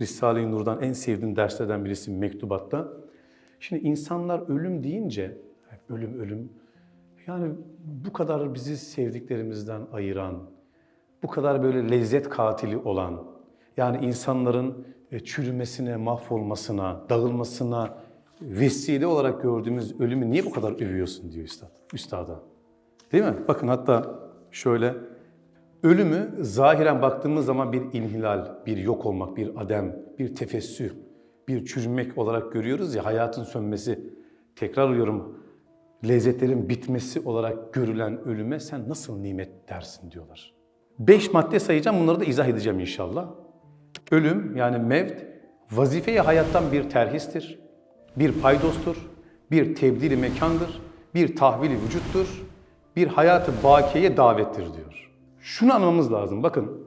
Risale-i Nur'dan en sevdiğim derslerden birisi mektubatta. Şimdi insanlar ölüm deyince, ölüm ölüm, yani bu kadar bizi sevdiklerimizden ayıran, bu kadar böyle lezzet katili olan, yani insanların e, çürümesine, mahvolmasına, dağılmasına vesile olarak gördüğümüz ölümü niye bu kadar övüyorsun diyor üstad, üstada. Değil mi? Bakın hatta şöyle Ölümü zahiren baktığımız zaman bir inhilal, bir yok olmak, bir adem, bir tefessüh, bir çürümek olarak görüyoruz ya hayatın sönmesi. Tekrar diyorum lezzetlerin bitmesi olarak görülen ölüme sen nasıl nimet dersin diyorlar. Beş madde sayacağım bunları da izah edeceğim inşallah. Ölüm yani mevt vazifeyi hayattan bir terhistir, bir paydostur, bir tebdili mekandır, bir tahvili vücuttur, bir hayatı bakiyeye davettir diyor. Şunu anlamamız lazım. Bakın,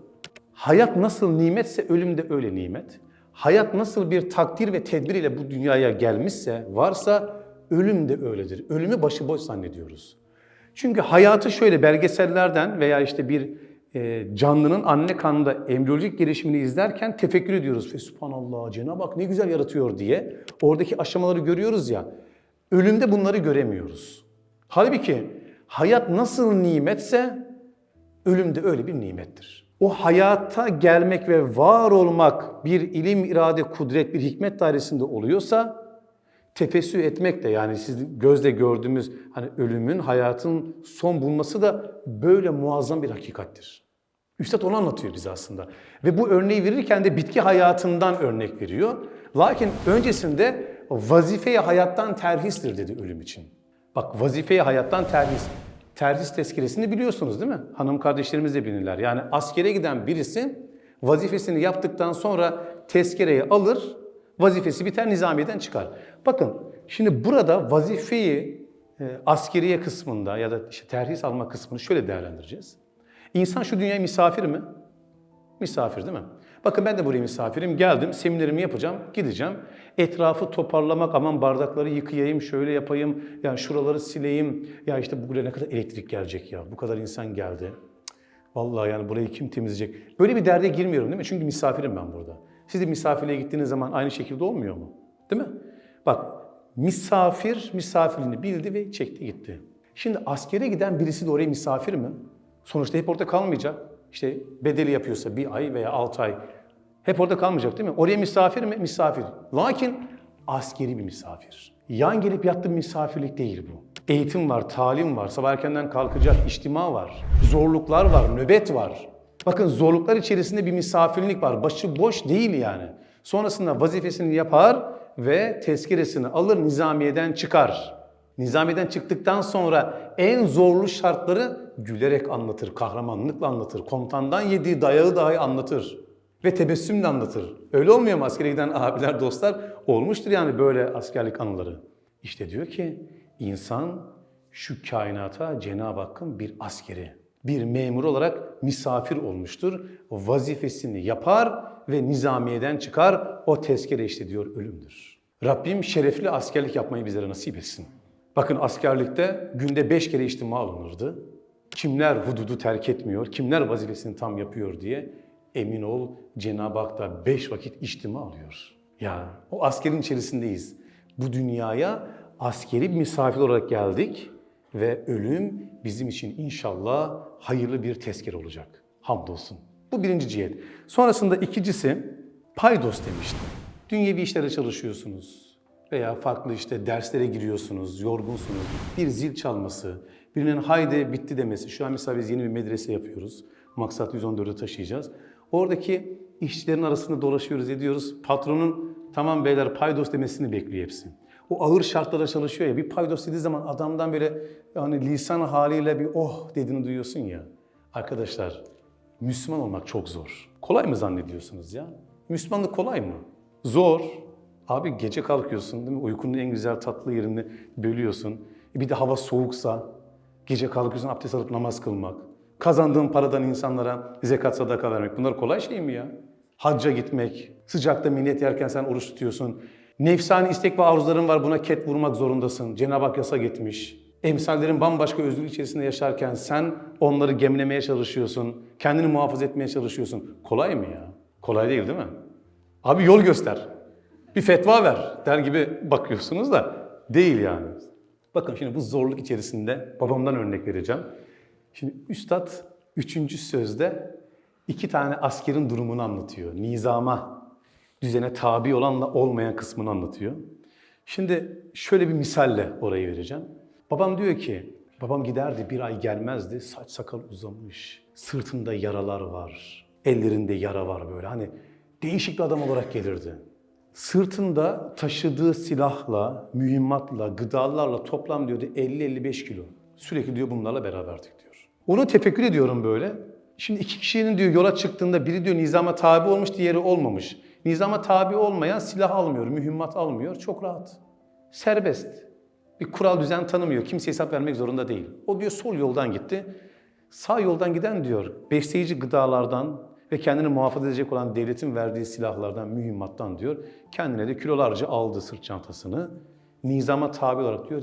hayat nasıl nimetse ölüm de öyle nimet. Hayat nasıl bir takdir ve tedbir ile bu dünyaya gelmişse, varsa ölüm de öyledir. Ölümü başıboş zannediyoruz. Çünkü hayatı şöyle belgesellerden veya işte bir e, canlının anne kanında embriyolojik gelişimini izlerken tefekkür ediyoruz. Fe subhanallah, Cenab-ı Hak ne güzel yaratıyor diye. Oradaki aşamaları görüyoruz ya. Ölümde bunları göremiyoruz. Halbuki hayat nasıl nimetse Ölüm de öyle bir nimettir. O hayata gelmek ve var olmak bir ilim, irade, kudret, bir hikmet dairesinde oluyorsa tefessü etmek de yani sizin gözle gördüğümüz hani ölümün, hayatın son bulması da böyle muazzam bir hakikattir. Üstad onu anlatıyor bize aslında. Ve bu örneği verirken de bitki hayatından örnek veriyor. Lakin öncesinde vazifeyi hayattan terhistir dedi ölüm için. Bak vazifeyi hayattan terhis. Terhis tezkiresini biliyorsunuz değil mi? Hanım kardeşlerimiz de bilirler. Yani askere giden birisi vazifesini yaptıktan sonra tezkereyi alır, vazifesi biter, nizamiyeden çıkar. Bakın şimdi burada vazifeyi e, askeriye kısmında ya da işte terhis alma kısmını şöyle değerlendireceğiz. İnsan şu dünyaya misafir mi? Misafir değil mi? Bakın ben de buraya misafirim. Geldim, seminerimi yapacağım, gideceğim. Etrafı toparlamak, aman bardakları yıkayayım, şöyle yapayım, yani şuraları sileyim. Ya işte buraya ne kadar elektrik gelecek ya, bu kadar insan geldi. Vallahi yani burayı kim temizleyecek? Böyle bir derde girmiyorum değil mi? Çünkü misafirim ben burada. Siz de misafirliğe gittiğiniz zaman aynı şekilde olmuyor mu? Değil mi? Bak, misafir misafirini bildi ve çekti gitti. Şimdi askere giden birisi de oraya misafir mi? Sonuçta hep orada kalmayacak. İşte bedeli yapıyorsa bir ay veya altı ay hep orada kalmayacak değil mi? Oraya misafir mi? Misafir. Lakin askeri bir misafir. Yan gelip yattığım misafirlik değil bu. Eğitim var, talim var, sabah erkenden kalkacak, içtima var, zorluklar var, nöbet var. Bakın zorluklar içerisinde bir misafirlik var. Başı boş değil yani. Sonrasında vazifesini yapar ve tezkiresini alır, nizamiyeden çıkar. Nizamiyeden çıktıktan sonra en zorlu şartları gülerek anlatır, kahramanlıkla anlatır. Komutandan yediği dayağı dahi anlatır. Ve tebessümle anlatır. Öyle olmuyor mu askere giden abiler, dostlar? Olmuştur yani böyle askerlik anıları. İşte diyor ki insan şu kainata Cenab-ı Hakk'ın bir askeri, bir memur olarak misafir olmuştur. Vazifesini yapar ve nizamiyeden çıkar. O tezkere işte diyor ölümdür. Rabbim şerefli askerlik yapmayı bizlere nasip etsin. Bakın askerlikte günde beş kere içtima alınırdı. Kimler hududu terk etmiyor, kimler vazifesini tam yapıyor diye emin ol Cenab-ı Hak da beş vakit içtima alıyor. Ya o askerin içerisindeyiz. Bu dünyaya askeri bir misafir olarak geldik ve ölüm bizim için inşallah hayırlı bir tezkere olacak. Hamdolsun. Bu birinci cihet. Sonrasında ikincisi paydos demiştim. Dünyevi işlere çalışıyorsunuz veya farklı işte derslere giriyorsunuz, yorgunsunuz. Bir zil çalması, birinin haydi bitti demesi. Şu an mesela biz yeni bir medrese yapıyoruz. Maksat 114'ü taşıyacağız. Oradaki işçilerin arasında dolaşıyoruz, ediyoruz. Patronun tamam beyler paydos demesini bekliyor hepsi. O ağır şartlarda çalışıyor ya bir paydos dediği zaman adamdan böyle yani lisan haliyle bir oh dediğini duyuyorsun ya. Arkadaşlar Müslüman olmak çok zor. Kolay mı zannediyorsunuz ya? Müslümanlık kolay mı? Zor. Abi gece kalkıyorsun değil mi? Uykunun en güzel tatlı yerini bölüyorsun. E bir de hava soğuksa gece kalkıyorsun abdest alıp namaz kılmak. Kazandığın paradan insanlara zekat sadaka vermek. Bunlar kolay şey mi ya? Hacca gitmek, sıcakta minnet yerken sen oruç tutuyorsun. Nefsani istek ve arzuların var buna ket vurmak zorundasın. Cenab-ı Hak yasak etmiş. Emsallerin bambaşka özgürlük içerisinde yaşarken sen onları gemlemeye çalışıyorsun. Kendini muhafaza etmeye çalışıyorsun. Kolay mı ya? Kolay değil değil mi? Abi yol göster. Bir fetva ver der gibi bakıyorsunuz da değil yani. Bakın şimdi bu zorluk içerisinde babamdan örnek vereceğim. Şimdi Üstad üçüncü sözde iki tane askerin durumunu anlatıyor. Nizama, düzene tabi olanla olmayan kısmını anlatıyor. Şimdi şöyle bir misalle orayı vereceğim. Babam diyor ki, babam giderdi bir ay gelmezdi, saç sakal uzamış, sırtında yaralar var, ellerinde yara var böyle. Hani değişik bir adam olarak gelirdi. Sırtında taşıdığı silahla, mühimmatla, gıdalarla toplam diyordu 50-55 kilo. Sürekli diyor bunlarla beraberdik diyor. Onu tefekkür ediyorum böyle. Şimdi iki kişinin diyor yola çıktığında biri diyor nizama tabi olmuş, diğeri olmamış. Nizama tabi olmayan silah almıyor, mühimmat almıyor. Çok rahat. Serbest. Bir kural düzen tanımıyor. Kimseye hesap vermek zorunda değil. O diyor sol yoldan gitti. Sağ yoldan giden diyor besleyici gıdalardan ve kendini muhafaza edecek olan devletin verdiği silahlardan, mühimmattan diyor. Kendine de kilolarca aldı sırt çantasını. Nizama tabi olarak diyor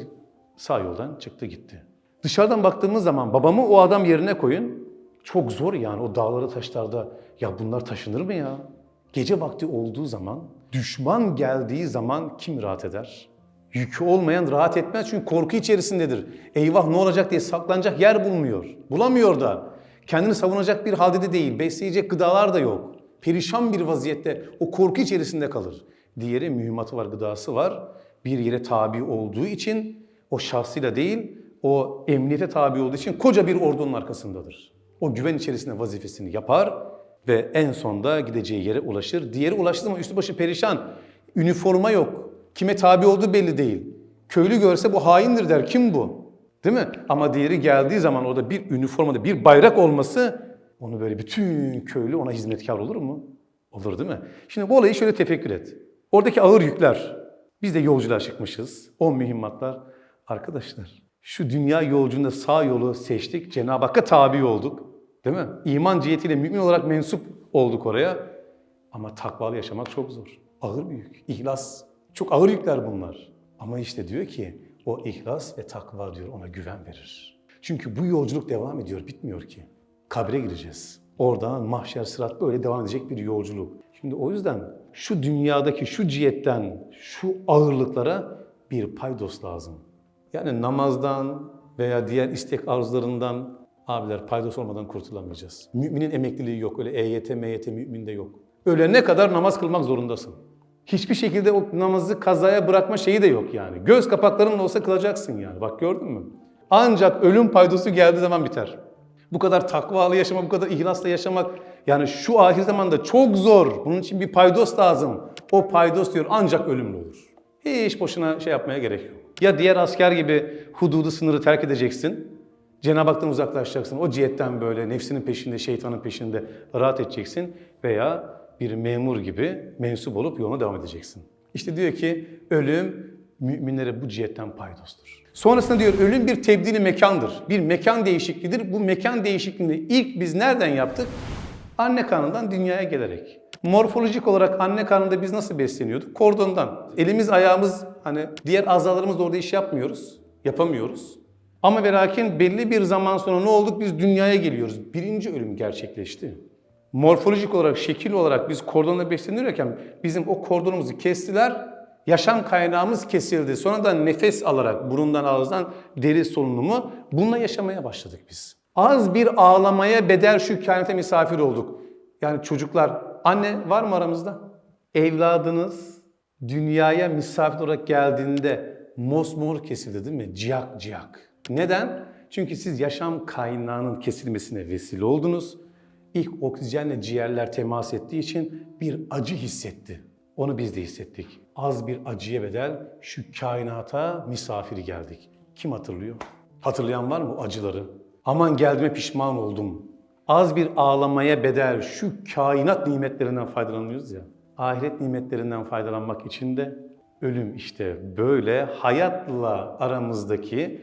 sağ yoldan çıktı gitti. Dışarıdan baktığımız zaman babamı o adam yerine koyun. Çok zor yani o dağları taşlarda. Ya bunlar taşınır mı ya? Gece vakti olduğu zaman, düşman geldiği zaman kim rahat eder? Yükü olmayan rahat etmez çünkü korku içerisindedir. Eyvah ne olacak diye saklanacak yer bulmuyor. Bulamıyor da. Kendini savunacak bir halde de değil. Besleyecek gıdalar da yok. Perişan bir vaziyette o korku içerisinde kalır. Diğeri mühimmatı var, gıdası var. Bir yere tabi olduğu için o şahsıyla değil, o emniyete tabi olduğu için koca bir ordunun arkasındadır. O güven içerisinde vazifesini yapar ve en sonda gideceği yere ulaşır. Diğeri ulaştı mı üstü başı perişan. Üniforma yok. Kime tabi olduğu belli değil. Köylü görse bu haindir der. Kim bu? Değil mi? Ama diğeri geldiği zaman orada bir üniformada bir bayrak olması onu böyle bütün köylü ona hizmetkar olur mu? Olur değil mi? Şimdi bu olayı şöyle tefekkür et. Oradaki ağır yükler. Biz de yolculuğa çıkmışız. O mühimmatlar. Arkadaşlar şu dünya yolculuğunda sağ yolu seçtik. Cenab-ı Hakk'a tabi olduk. Değil mi? İman cihetiyle mümin olarak mensup olduk oraya. Ama takvalı yaşamak çok zor. Ağır bir yük. İhlas. Çok ağır yükler bunlar. Ama işte diyor ki o ihlas ve takva diyor ona güven verir. Çünkü bu yolculuk devam ediyor, bitmiyor ki. Kabre gireceğiz. Oradan mahşer sırat böyle devam edecek bir yolculuk. Şimdi o yüzden şu dünyadaki şu cihetten, şu ağırlıklara bir paydos lazım. Yani namazdan veya diğer istek arzularından abiler paydos olmadan kurtulamayacağız. Müminin emekliliği yok. Öyle EYT, MYT müminde yok. Ölene kadar namaz kılmak zorundasın. Hiçbir şekilde o namazı kazaya bırakma şeyi de yok yani. Göz kapaklarının olsa kılacaksın yani. Bak gördün mü? Ancak ölüm paydosu geldiği zaman biter. Bu kadar takvalı yaşamak, bu kadar ihlasla yaşamak yani şu ahir zamanda çok zor. Bunun için bir paydos lazım. O paydos diyor ancak ölümlü olur. Hiç boşuna şey yapmaya gerek yok. Ya diğer asker gibi hududu sınırı terk edeceksin. Cenab-ı Hak'tan uzaklaşacaksın. O cihetten böyle nefsinin peşinde, şeytanın peşinde rahat edeceksin. Veya bir memur gibi mensup olup yoluna devam edeceksin. İşte diyor ki ölüm müminlere bu cihetten paydostur. Sonrasında diyor ölüm bir tebdili mekandır. Bir mekan değişikliğidir. Bu mekan değişikliğini ilk biz nereden yaptık? Anne karnından dünyaya gelerek. Morfolojik olarak anne karnında biz nasıl besleniyorduk? Kordondan. Elimiz ayağımız hani diğer azalarımız da orada iş yapmıyoruz. Yapamıyoruz. Ama ve belli bir zaman sonra ne olduk? Biz dünyaya geliyoruz. Birinci ölüm gerçekleşti. Morfolojik olarak, şekil olarak biz kordonla beslenirken bizim o kordonumuzu kestiler. Yaşam kaynağımız kesildi. Sonradan nefes alarak burundan ağızdan deri solunumu bununla yaşamaya başladık biz. Az bir ağlamaya bedel şu kainata misafir olduk. Yani çocuklar, anne var mı aramızda? Evladınız dünyaya misafir olarak geldiğinde mosmor kesildi değil mi? Ciyak ciyak. Neden? Çünkü siz yaşam kaynağının kesilmesine vesile oldunuz. İlk oksijenle ciğerler temas ettiği için bir acı hissetti. Onu biz de hissettik. Az bir acıya bedel şu kainata misafiri geldik. Kim hatırlıyor? Hatırlayan var mı acıları? Aman geldiğime pişman oldum. Az bir ağlamaya bedel şu kainat nimetlerinden faydalanıyoruz ya. Ahiret nimetlerinden faydalanmak için de ölüm işte böyle hayatla aramızdaki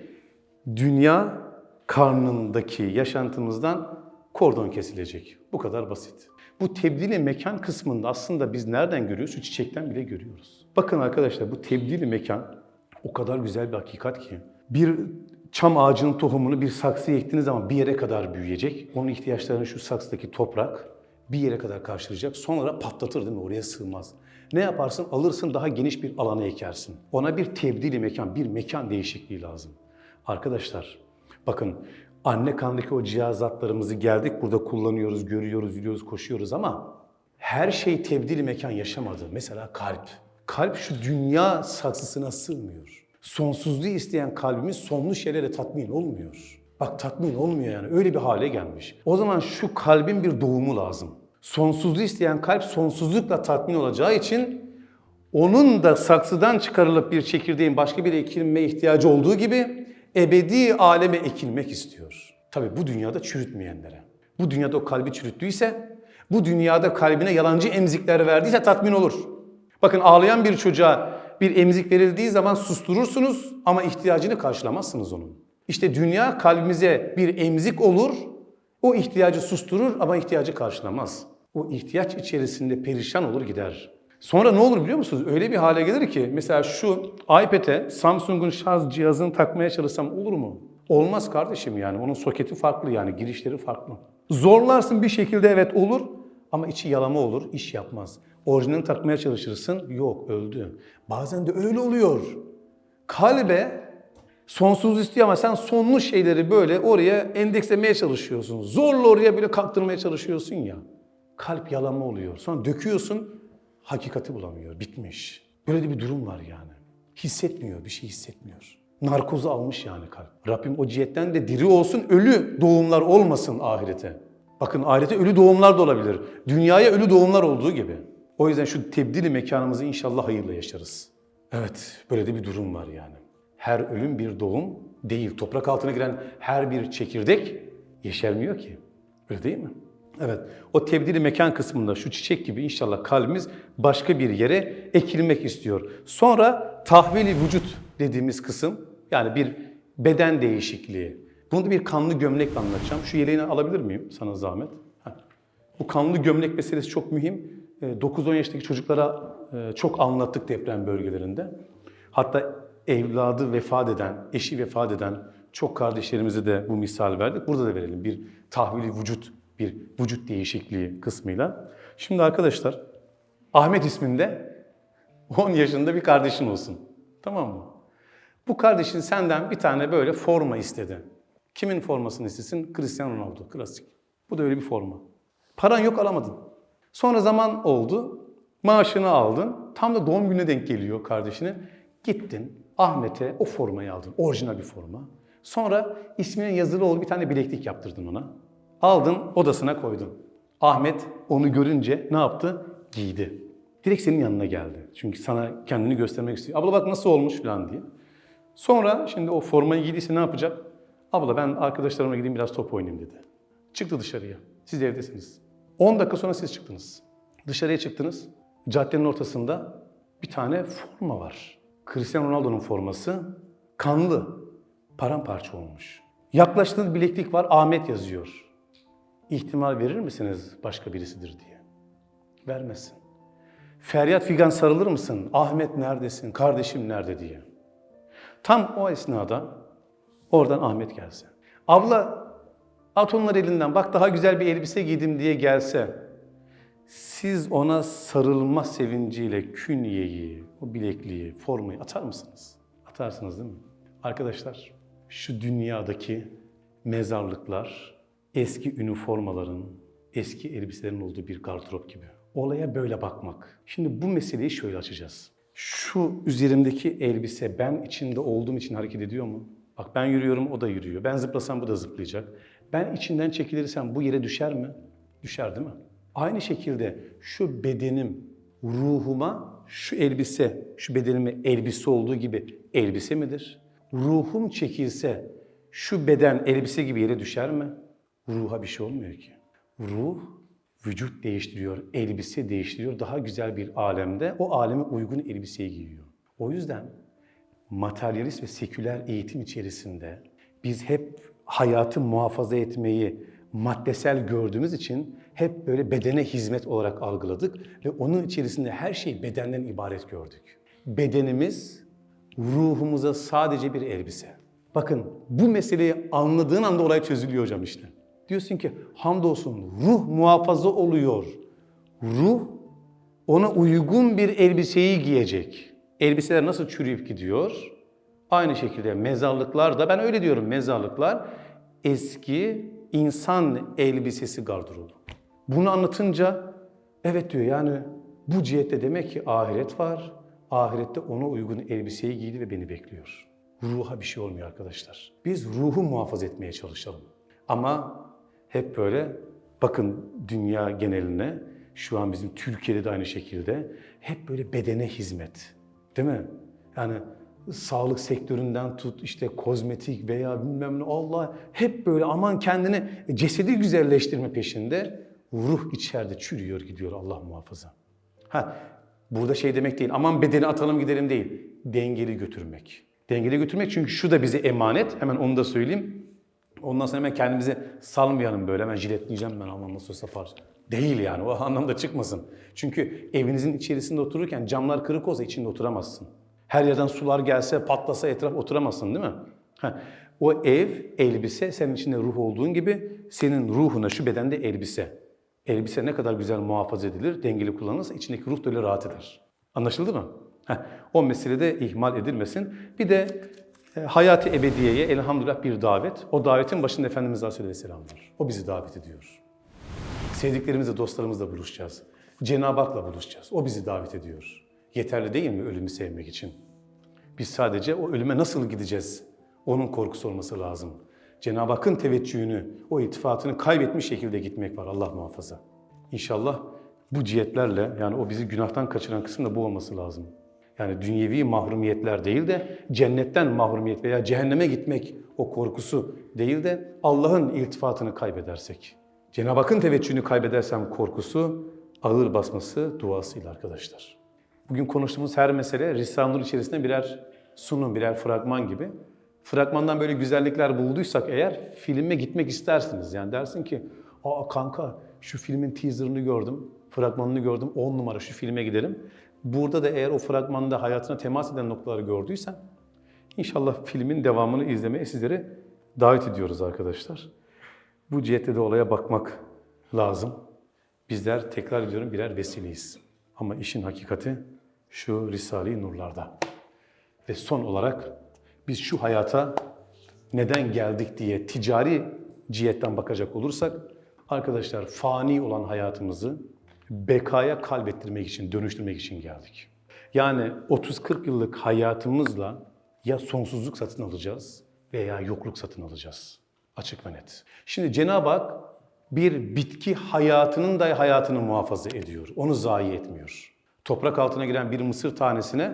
dünya karnındaki yaşantımızdan kordon kesilecek. Bu kadar basit. Bu tebdili mekan kısmında aslında biz nereden görüyoruz? Çiçekten bile görüyoruz. Bakın arkadaşlar bu tebdili mekan o kadar güzel bir hakikat ki. Bir çam ağacının tohumunu bir saksıya ektiğiniz zaman bir yere kadar büyüyecek. Onun ihtiyaçlarını şu saksıdaki toprak Bir yere kadar karşılayacak. Sonra patlatır değil mi? Oraya sığmaz. Ne yaparsın? Alırsın daha geniş bir alana ekersin. Ona bir tebdili mekan, bir mekan değişikliği lazım. Arkadaşlar bakın anne kandaki o cihazatlarımızı geldik burada kullanıyoruz, görüyoruz, yürüyoruz, koşuyoruz ama her şey tebdili mekan yaşamadı. Mesela kalp. Kalp şu dünya saksısına sığmıyor. Sonsuzluğu isteyen kalbimiz sonlu şeylere tatmin olmuyor. Bak tatmin olmuyor yani öyle bir hale gelmiş. O zaman şu kalbin bir doğumu lazım. Sonsuzluğu isteyen kalp sonsuzlukla tatmin olacağı için onun da saksıdan çıkarılıp bir çekirdeğin başka bir ekilmeye ihtiyacı olduğu gibi ebedi aleme ekilmek istiyor. Tabi bu dünyada çürütmeyenlere. Bu dünyada o kalbi çürüttüyse, bu dünyada kalbine yalancı emzikler verdiyse tatmin olur. Bakın ağlayan bir çocuğa bir emzik verildiği zaman susturursunuz ama ihtiyacını karşılamazsınız onun. İşte dünya kalbimize bir emzik olur, o ihtiyacı susturur ama ihtiyacı karşılamaz. O ihtiyaç içerisinde perişan olur gider. Sonra ne olur biliyor musunuz? Öyle bir hale gelir ki mesela şu iPad'e Samsung'un şarj cihazını takmaya çalışsam olur mu? Olmaz kardeşim yani. Onun soketi farklı yani girişleri farklı. Zorlarsın bir şekilde evet olur ama içi yalama olur, iş yapmaz. Orijinalini takmaya çalışırsın, yok öldü. Bazen de öyle oluyor. Kalbe sonsuz istiyor ama sen sonlu şeyleri böyle oraya endekslemeye çalışıyorsun. Zorla oraya böyle kalktırmaya çalışıyorsun ya. Kalp yalama oluyor. Sonra döküyorsun, hakikati bulamıyor, bitmiş. Böyle de bir durum var yani. Hissetmiyor, bir şey hissetmiyor. Narkozu almış yani kalp. Rabbim o cihetten de diri olsun, ölü doğumlar olmasın ahirete. Bakın ahirete ölü doğumlar da olabilir. Dünyaya ölü doğumlar olduğu gibi. O yüzden şu tebdili mekanımızı inşallah hayırla yaşarız. Evet, böyle de bir durum var yani. Her ölüm bir doğum değil. Toprak altına giren her bir çekirdek yeşermiyor ki. Öyle değil mi? Evet, o tebdili mekan kısmında şu çiçek gibi inşallah kalbimiz başka bir yere ekilmek istiyor. Sonra tahvili vücut dediğimiz kısım, yani bir beden değişikliği. Bunu da bir kanlı gömlekle anlatacağım. Şu yeleğini alabilir miyim sana zahmet? Bu kanlı gömlek meselesi çok mühim. Ee, 9-10 yaşındaki çocuklara e, çok anlattık deprem bölgelerinde. Hatta evladı vefat eden, eşi vefat eden çok kardeşlerimize de bu misal verdik. Burada da verelim bir tahvili vücut, bir vücut değişikliği kısmıyla. Şimdi arkadaşlar Ahmet isminde 10 yaşında bir kardeşin olsun. Tamam mı? Bu kardeşin senden bir tane böyle forma istedi. Kimin formasını istesin? Cristiano Ronaldo, klasik. Bu da öyle bir forma. Paran yok alamadın. Sonra zaman oldu, maaşını aldın. Tam da doğum gününe denk geliyor kardeşine. Gittin Ahmet'e o formayı aldın. Orijinal bir forma. Sonra isminin yazılı olduğu bir tane bileklik yaptırdın ona. Aldın odasına koydun. Ahmet onu görünce ne yaptı? Giydi. Direkt senin yanına geldi. Çünkü sana kendini göstermek istiyor. Abla bak nasıl olmuş falan diye. Sonra şimdi o formayı giydiyse ne yapacak? Abla ben arkadaşlarıma gideyim biraz top oynayayım dedi. Çıktı dışarıya. Siz evdesiniz. 10 dakika sonra siz çıktınız. Dışarıya çıktınız. Caddenin ortasında bir tane forma var. Cristiano Ronaldo'nun forması kanlı, paramparça olmuş. Yaklaştığınız bileklik var, Ahmet yazıyor. İhtimal verir misiniz başka birisidir diye? Vermezsin. Feryat figan sarılır mısın? Ahmet neredesin? Kardeşim nerede diye. Tam o esnada oradan Ahmet gelse. Abla at onları elinden bak daha güzel bir elbise giydim diye gelse. Siz ona sarılma sevinciyle künyeyi, o bilekliği, formayı atar mısınız? Atarsınız değil mi? Arkadaşlar şu dünyadaki mezarlıklar eski üniformaların, eski elbiselerin olduğu bir gardırop gibi. Olaya böyle bakmak. Şimdi bu meseleyi şöyle açacağız. Şu üzerimdeki elbise ben içinde olduğum için hareket ediyor mu? Bak ben yürüyorum o da yürüyor. Ben zıplasam bu da zıplayacak. Ben içinden çekilirsem bu yere düşer mi? Düşer değil mi? Aynı şekilde şu bedenim ruhuma şu elbise, şu bedenime elbise olduğu gibi elbise midir? Ruhum çekilse şu beden elbise gibi yere düşer mi? Ruha bir şey olmuyor ki. Ruh vücut değiştiriyor, elbise değiştiriyor. Daha güzel bir alemde o aleme uygun elbiseyi giyiyor. O yüzden materyalist ve seküler eğitim içerisinde biz hep hayatı muhafaza etmeyi maddesel gördüğümüz için hep böyle bedene hizmet olarak algıladık ve onun içerisinde her şey bedenden ibaret gördük. Bedenimiz ruhumuza sadece bir elbise. Bakın bu meseleyi anladığın anda olay çözülüyor hocam işte. Diyorsun ki hamdolsun ruh muhafaza oluyor. Ruh ona uygun bir elbiseyi giyecek. Elbiseler nasıl çürüyüp gidiyor? Aynı şekilde mezarlıklar da ben öyle diyorum mezarlıklar eski insan elbisesi gardırobu. Bunu anlatınca evet diyor yani bu cihette demek ki ahiret var. Ahirette ona uygun elbiseyi giydi ve beni bekliyor. Ruha bir şey olmuyor arkadaşlar. Biz ruhu muhafaza etmeye çalışalım. Ama hep böyle bakın dünya geneline şu an bizim Türkiye'de de aynı şekilde hep böyle bedene hizmet. Değil mi? Yani sağlık sektöründen tut işte kozmetik veya bilmem ne Allah hep böyle aman kendini cesedi güzelleştirme peşinde ruh içeride çürüyor gidiyor Allah muhafaza. Ha burada şey demek değil aman bedeni atalım gidelim değil dengeli götürmek. Dengeli götürmek çünkü şu da bize emanet hemen onu da söyleyeyim. Ondan sonra hemen kendimizi salmayalım böyle hemen jiletleyeceğim ben aman nasıl olsa par. Değil yani o anlamda çıkmasın. Çünkü evinizin içerisinde otururken camlar kırık olsa içinde oturamazsın. Her yerden sular gelse patlasa etraf oturamazsın değil mi? Heh. O ev, elbise senin içinde ruh olduğun gibi senin ruhuna şu bedende elbise. Elbise ne kadar güzel muhafaza edilir, dengeli kullanılırsa içindeki ruh da öyle rahat eder. Anlaşıldı mı? Heh. O mesele de ihmal edilmesin. Bir de hayatı ebediyeye elhamdülillah bir davet. O davetin başında Efendimiz Aleyhisselam var. O bizi davet ediyor. Sevdiklerimizle, dostlarımızla buluşacağız. Cenab-ı Hak'la buluşacağız. O bizi davet ediyor. Yeterli değil mi ölümü sevmek için? Biz sadece o ölüme nasıl gideceğiz? Onun korkusu olması lazım. Cenab-ı Hakk'ın teveccühünü, o iltifatını kaybetmiş şekilde gitmek var Allah muhafaza. İnşallah bu cihetlerle yani o bizi günahtan kaçıran kısım da bu olması lazım. Yani dünyevi mahrumiyetler değil de cennetten mahrumiyet veya cehenneme gitmek o korkusu değil de Allah'ın iltifatını kaybedersek. Cenab-ı Hakk'ın teveccühünü kaybedersem korkusu ağır basması duasıyla arkadaşlar. Bugün konuştuğumuz her mesele Risale-i içerisinde birer sunum, birer fragman gibi. Fragmandan böyle güzellikler bulduysak eğer filme gitmek istersiniz. Yani dersin ki, aa kanka şu filmin teaserını gördüm, fragmanını gördüm, 10 numara şu filme gidelim. Burada da eğer o fragmanda hayatına temas eden noktaları gördüysen, inşallah filmin devamını izlemeye sizleri davet ediyoruz arkadaşlar. Bu cihette de olaya bakmak lazım. Bizler tekrar ediyorum birer vesileyiz. Ama işin hakikati şu Risale-i Nurlarda. Ve son olarak biz şu hayata neden geldik diye ticari cihetten bakacak olursak arkadaşlar fani olan hayatımızı bekaya kalbettirmek için, dönüştürmek için geldik. Yani 30-40 yıllık hayatımızla ya sonsuzluk satın alacağız veya yokluk satın alacağız. Açık ve net. Şimdi Cenab-ı Hak bir bitki hayatının da hayatını muhafaza ediyor. Onu zayi etmiyor. Toprak altına giren bir mısır tanesine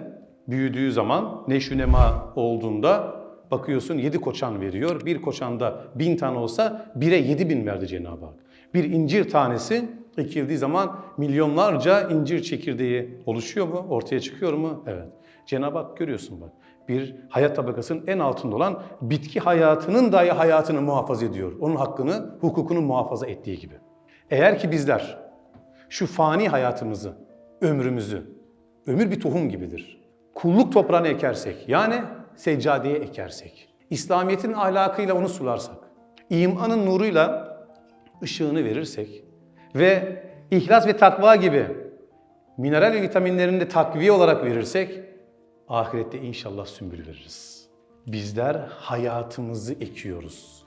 büyüdüğü zaman neşünema olduğunda bakıyorsun yedi koçan veriyor. Bir koçanda bin tane olsa bire yedi bin verdi Cenab-ı Hak. Bir incir tanesi ekildiği zaman milyonlarca incir çekirdeği oluşuyor mu? Ortaya çıkıyor mu? Evet. Cenab-ı Hak görüyorsun bak. Bir hayat tabakasının en altında olan bitki hayatının dahi hayatını muhafaza ediyor. Onun hakkını, hukukunu muhafaza ettiği gibi. Eğer ki bizler şu fani hayatımızı, ömrümüzü, ömür bir tohum gibidir. Kulluk toprağına ekersek, yani seccadeye ekersek, İslamiyet'in ahlakıyla onu sularsak, imanın nuruyla ışığını verirsek ve ihlas ve takva gibi mineral ve vitaminlerini de takviye olarak verirsek, ahirette inşallah sümbül veririz. Bizler hayatımızı ekiyoruz.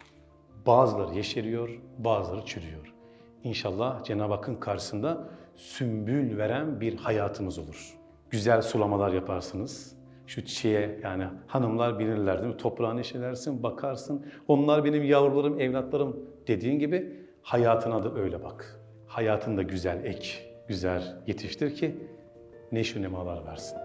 Bazıları yeşeriyor, bazıları çürüyor. İnşallah Cenab-ı Hakk'ın karşısında sümbül veren bir hayatımız olur. Güzel sulamalar yaparsınız. Şu çiçeğe yani hanımlar bilirler değil mi? Toprağını eşelersin, bakarsın. Onlar benim yavrularım, evlatlarım dediğin gibi hayatına da öyle bak. Hayatında güzel ek, güzel yetiştir ki neşe nemalar versin.